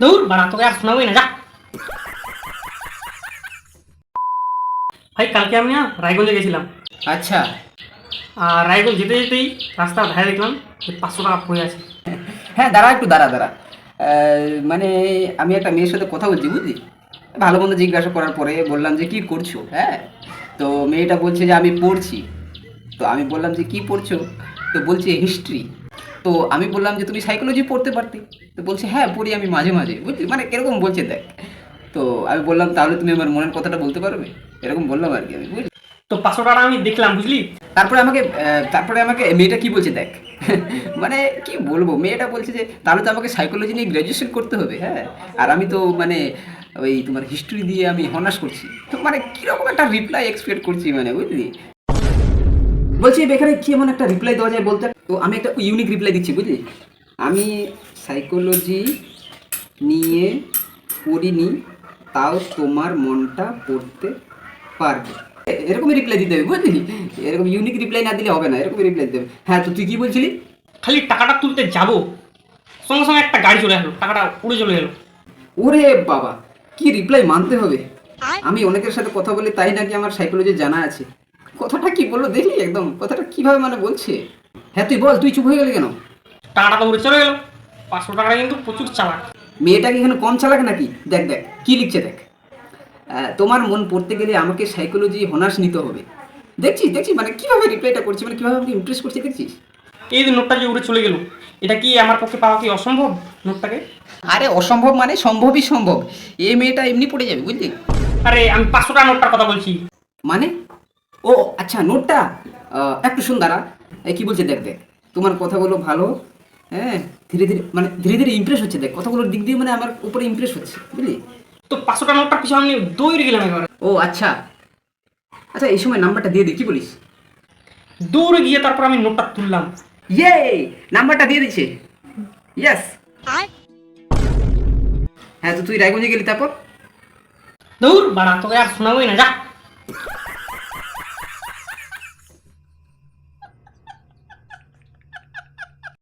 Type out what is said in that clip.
দৌড় বাড়া তোকে আর শোনাবই না যা ভাই কালকে আমি না রায়গঞ্জে গেছিলাম আচ্ছা আর রায়গঞ্জ যেতে যেতেই রাস্তার ধারে দেখলাম যে পাঁচশো টাকা পড়ে আছে হ্যাঁ দাঁড়া একটু দাঁড়া দাঁড়া মানে আমি একটা মেয়ের সাথে কথা বলছি বুঝলি? ভালো মন্দ জিজ্ঞাসা করার পরে বললাম যে কি করছ হ্যাঁ? তো মেয়েটা বলছে যে আমি পড়ছি। তো আমি বললাম যে কি পড়ছো? তো বলছে হিস্ট্রি। তো আমি বললাম যে তুমি সাইকোলজি পড়তে পারতে? তো বলছে হ্যাঁ পড়ি আমি মাঝে মাঝে। বুঝলি? মানে এরকম বলছে দেখ। তো আমি বললাম তাহলে তুমি আমার মনের কথাটা বলতে পারবে? এরকম বললাম আর কি আমি বুঝলি? তো পাঁচশো টাকা আমি দেখলাম বুঝলি? তারপরে আমাকে তারপরে আমাকে মেয়েটা কি বলছে দেখ? মানে কি বলব মেয়েটা বলছে যে তাহলে তো আমাকে সাইকোলজি নিয়ে গ্র্যাজুয়েশন করতে হবে হ্যাঁ? আর আমি তো মানে ওই তোমার হিস্ট্রি দিয়ে আমি হনার্স করছি। তো মানে কীরকম একটা রিপ্লাই এক্সপেক্ট করছি মানে বুঝলি? বলছি এখানে কি এমন একটা রিপ্লাই দেওয়া যায় বলতে? তো আমি একটা ইউনিক রিপ্লাই দিচ্ছি বুঝলি? আমি সাইকোলজি নিয়ে পড়িনি তাও তোমার মনটা পড়তে পারবে। এরকমই রিপ্লাই দিতে হবে বুঝলি? এরকম ইউনিক রিপ্লাই না দিলে হবে না এরকমই রিপ্লাই দিতে হবে। হ্যাঁ তো তুই কি বলছিলি? খালি টাকাটা তুলতে যাব। সঙ্গে সঙ্গে একটা গাড়ি চলে আসলো টাকাটা উড়ে চলে গেলো ওরে বাবা কি রিপ্লাই মানতে হবে? আমি অনেকের সাথে কথা বলি তাই নাকি আমার সাইকোলজি জানা আছে? কথাটা কি বলল দেখলি একদম? কথাটা কীভাবে মানে বলছে? হ্যাঁ তুই বল তুই চুপ হয়ে গেলি কেন? টাকাটা তো উড়ে চলে গেল। পাঁচশো টাকাটা কিন্তু প্রচুর চালাক। মেয়েটা কি এখানে কম চালাক নাকি? দেখ দেখ কি লিখছে দেখ। তোমার মন পড়তে গেলে আমাকে সাইকোলজি হনার্স নিতে হবে। দেখছিস দেখছিস? মানে কীভাবে রিপ্লাইটা করছি মানে কীভাবে আমাকে ইমপ্রেস করছে দেখছিস? এই যে নোটটা যে উড়ে চলে গেলো এটা কি আমার পক্ষে পাওয়া কি অসম্ভব নোটটাকে? আরে অসম্ভব মানে সম্ভবই সম্ভব। এই মেয়েটা এমনি পড়ে যাবে বুঝলি? আরে আমি পাঁচশো টাকা নোটটার কথা বলছি। মানে? ও আচ্ছা নোটটা একটু শুন দাঁড়া। কি বলছে? দেখ দেখ তোমার কথাগুলো ভালো হ্যাঁ? ধীরে ধীরে মানে ধীরে ধীরে ইমপ্রেস হচ্ছে। দেখ কথাগুলোর দিক দিয়ে মানে আমার উপরে ইমপ্রেস হচ্ছে বুঝলি? তো পাঁচশো টাকা নোটটার পিছনে আমি দৌড়ে গেলাম একেবারে। ও আচ্ছা। আচ্ছা এই সময় নাম্বারটা দিয়ে দিই কি বলিস? দৌড়ে গিয়ে তারপর আমি নোটটা তুললাম। ইয়ে নাম্বারটা দিয়ে দিচ্ছে ইয়েস হ্যাঁ তো তুই রায়গঞ্জে গেলি তারপর? দৌড় বাড়া তোকে আর শোনাবই না যা।